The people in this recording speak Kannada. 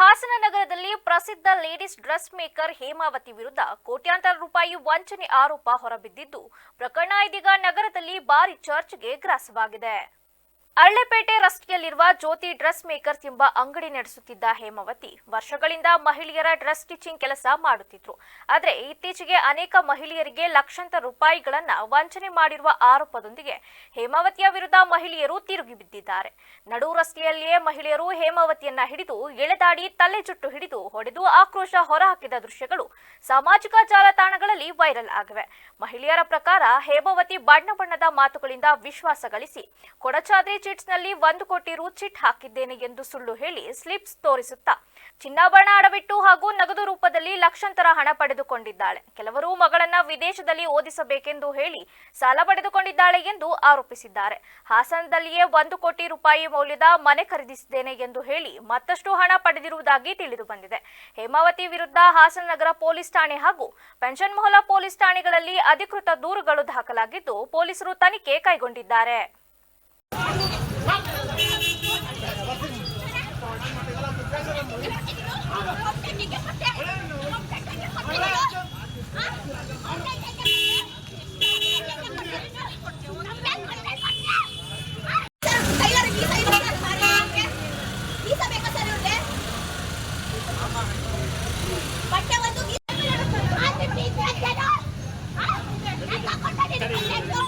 ಹಾಸನ ನಗರದಲ್ಲಿ ಪ್ರಸಿದ್ಧ ಲೇಡೀಸ್ ಡ್ರೆಸ್ ಮೇಕರ್ ಹೇಮಾವತಿ ವಿರುದ್ಧ ಕೋಟ್ಯಾಂತರ ರೂಪಾಯಿ ವಂಚನೆ ಆರೋಪ ಹೊರಬಿದ್ದಿದ್ದು, ಪ್ರಕರಣ ಇದೀಗ ನಗರದಲ್ಲಿ ಭಾರಿ ಚರ್ಚ್ಗೆ ಗ್ರಾಸವಾಗಿದೆ. ಅಳ್ಳೆಪೇಟೆ ರಸ್ತೆಯಲ್ಲಿರುವ ಜ್ಯೋತಿ ಡ್ರೆಸ್ ಮೇಕರ್ಸ್ ಎಂಬ ಅಂಗಡಿ ನಡೆಸುತ್ತಿದ್ದ ಹೇಮಾವತಿ, ವರ್ಷಗಳಿಂದ ಮಹಿಳೆಯರ ಡ್ರೆಸ್ ಸ್ಟಿಚಿಂಗ್ ಕೆಲಸ ಮಾಡುತ್ತಿದ್ರು. ಆದರೆ ಇತ್ತೀಚೆಗೆ ಅನೇಕ ಮಹಿಳೆಯರಿಗೆ ಲಕ್ಷಾಂತರ ರೂಪಾಯಿಗಳನ್ನ ವಂಚನೆ ಮಾಡಿರುವ ಆರೋಪದೊಂದಿಗೆ ಹೇಮಾವತಿಯ ವಿರುದ್ಧ ಮಹಿಳೆಯರು ತಿರುಗಿ ಬಿದ್ದಿದ್ದಾರೆ. ನಡು ರಸ್ತೆಯಲ್ಲಿಯೇ ಮಹಿಳೆಯರು ಹೇಮಾವತಿಯನ್ನ ಹಿಡಿದು, ಎಳೆದಾಡಿ ತಲೆ ಜುಟ್ಟು ಹಿಡಿದು ಹೊಡೆದು ಆಕ್ರೋಶ ಹೊರಹಾಕಿದ ದೃಶ್ಯಗಳು ಸಾಮಾಜಿಕ ಜಾಲತಾಣಗಳಲ್ಲಿ ವೈರಲ್ ಆಗಿವೆ. ಮಹಿಳೆಯರ ಪ್ರಕಾರ ಹೇಮಾವತಿ ಬಣ್ಣ ಬಣ್ಣದ ಮಾತುಗಳಿಂದ ವಿಶ್ವಾಸ ಗಳಿಸಿ, ಕೊಡಚಾದ್ರಿ ಚಿಟ್ಸ್ನಲ್ಲಿ ಒಂದು ಕೋಟಿ ರು ಚಿಟ್ ಹಾಕಿದ್ದೇನೆ ಎಂದು ಸುಳ್ಳು ಹೇಳಿ ಸ್ಲಿಪ್ಸ್ ತೋರಿಸುತ್ತಾ ಚಿನ್ನಾಭರಣ ಅಡವಿಟ್ಟು ಹಾಗೂ ನಗದು ರೂಪದಲ್ಲಿ ಲಕ್ಷಾಂತರ ಹಣ ಪಡೆದುಕೊಂಡಿದ್ದಾಳೆ. ಕೆಲವರು ಮಗಳನ್ನ ವಿದೇಶದಲ್ಲಿ ಓದಿಸಬೇಕೆಂದು ಹೇಳಿ ಸಾಲ ಪಡೆದುಕೊಂಡಿದ್ದಾಳೆ ಎಂದು ಆರೋಪಿಸಿದ್ದಾರೆ. ಹಾಸನದಲ್ಲಿಯೇ ಒಂದು ಕೋಟಿ ರೂಪಾಯಿ ಮೌಲ್ಯದ ಮನೆ ಖರೀದಿಸಿದ್ದೇನೆ ಎಂದು ಹೇಳಿ ಮತ್ತಷ್ಟು ಹಣ ಪಡೆದಿರುವುದಾಗಿ ತಿಳಿದು ಬಂದಿದೆ. ಹೇಮಾವತಿ ವಿರುದ್ಧ ಹಾಸನ ನಗರ ಪೊಲೀಸ್ ಠಾಣೆ ಹಾಗೂ ಪೆನ್ಷನ್ ಮೊಹಲಾ ಪೊಲೀಸ್ ಠಾಣೆಗಳಲ್ಲಿ ಅಧಿಕೃತ ದೂರುಗಳು ದಾಖಲಾಗಿದ್ದು ಪೊಲೀಸರು ತನಿಖೆ ಕೈಗೊಂಡಿದ್ದಾರೆ. Let's go.